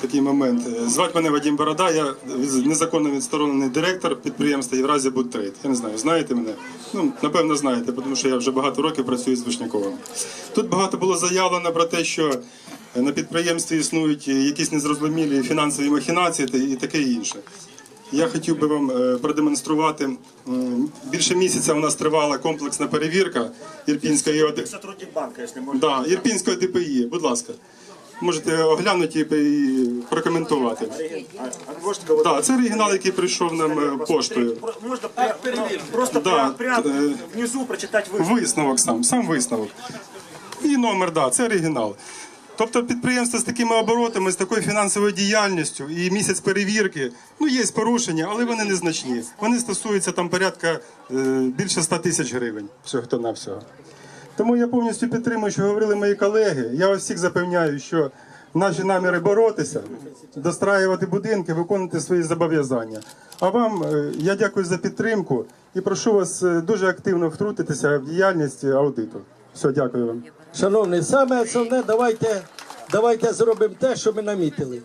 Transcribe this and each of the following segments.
такий момент. Е, Звати мене Вадим Борода, я незаконно відсторонений директор підприємства Євразія Будтрейд. Я не знаю, знаєте мене? Ну, напевно, знаєте, тому що я вже багато років працюю з Вишняковим. Тут багато було заявлено про те, що е, на підприємстві існують е, якісь незрозумілі фінансові махінації і таке інше. Я хотів би вам продемонструвати. Більше місяця у нас тривала комплексна перевірка Ірпінської банка, можно. Да, Ірпінської ДПІ, будь ласка. Можете оглянути і прокоментувати. А, а можете кого-то... Так, це оригінал, який прийшов нам е, поштою. Можно просто Да, прям, прям э, внизу прочитать вы. Висновок сам, сам висновок. І номер, да, це оригінал. Тобто підприємство з такими оборотами, з такою фінансовою діяльністю і місяць перевірки, ну є порушення, але вони незначні. Вони стосуються там порядка е, більше 100 тисяч гривень. Всього на всього. Тому я повністю підтримую, що говорили мої колеги. Я вас всіх запевняю, що наші наміри боротися, достраювати будинки, виконувати свої зобов'язання. А вам е, я дякую за підтримку і прошу вас е, дуже активно втрутитися в діяльність аудиту. Все, дякую вам. Шановні, саме основне, давайте, давайте зробимо те, що ми намітили.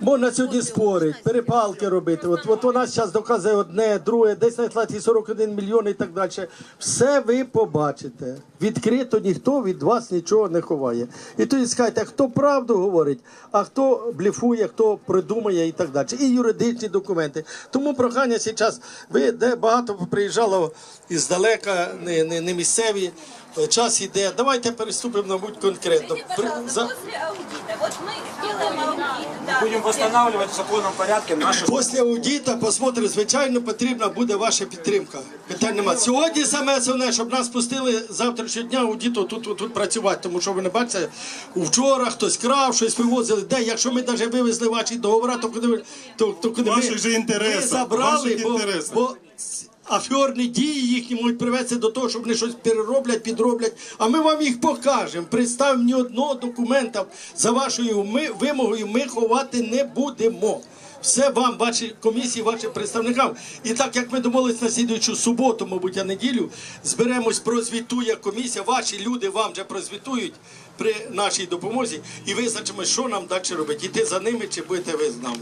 Можна сьогодні спорити, перепалки робити. От, от вона зараз доказує одне, друге, десь знайшла ті 41 мільйон і так далі. Все ви побачите. Відкрито ніхто від вас нічого не ховає. І тоді скажете, хто правду говорить, а хто блефує, хто придумує і так далі. І юридичні документи. Тому прохання зараз, ви де багато приїжджало іздалека, не, не, не місцеві. Е, Час іде. Давайте переступимо, мабуть, конкретно. Скажите, за- после аудита, вот мы делаем аудит, да. Будем восстанавливать в законном порядке наши... Після аудита посмотрим, звичайно, потрібна буде ваша підтримка. Питань немає. Сьогодні саме основне, щоб нас пустили завтрашнього дня аудиту тут, тут, тут працювати. Тому що ви не бачите, вчора хтось крав, щось вивозили. Де, якщо ми навіть вивезли ваші договори, то куди ви то, то куди Ваших ми, же інтересах, ми забрали, ваших бо, інтересах. бо аферні дії їхні можуть привести до того, щоб вони щось перероблять, підроблять. А ми вам їх покажемо. Представимо ні одного документа за вашою вимогою ми ховати не будемо. Все вам, ваші комісії, вашим представникам. І так як ми домовились на слідуючу суботу, мабуть, а неділю, зберемось, прозвітує комісія. Ваші люди вам вже прозвітують при нашій допомозі і визначимо, що нам далі робити. Іти за ними чи будете ви з нами.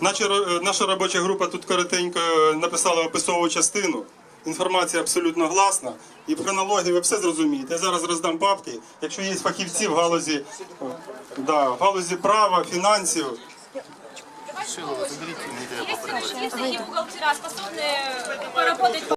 Ро- наша робоча група тут коротенько написала описову частину. Інформація абсолютно гласна. І в хронології ви все зрозумієте. Я зараз роздам папки. Якщо є фахівці в галузі, да, в галузі права, фінансів, Есть, есть такие бухгалтера, способные поработать